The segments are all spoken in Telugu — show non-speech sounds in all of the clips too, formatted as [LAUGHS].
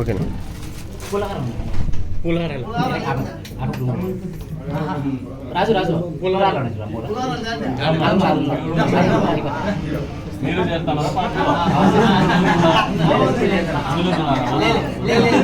ఓకేనా? రాజు రాజు. మీరు [LAUGHS]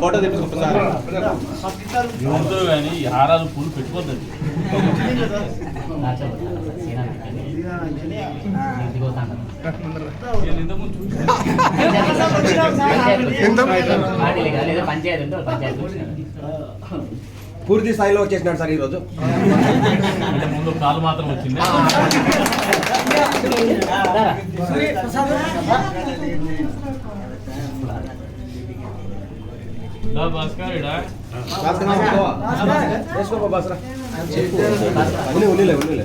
ఫోటో తెప్పించుకుంటా ఎవరితో కానీ ఆరాలు పూలు పెట్టుకోద్దండి. పంచాయతీ పంచాయతీ పూర్తి స్థాయిలో వచ్చేసినాడు సార్ ఈరోజు. ముందు కాలు మాత్రం వచ్చింది. భాస్కర్ ఉన్ని ఉన్నిలే ఉన్నిలే.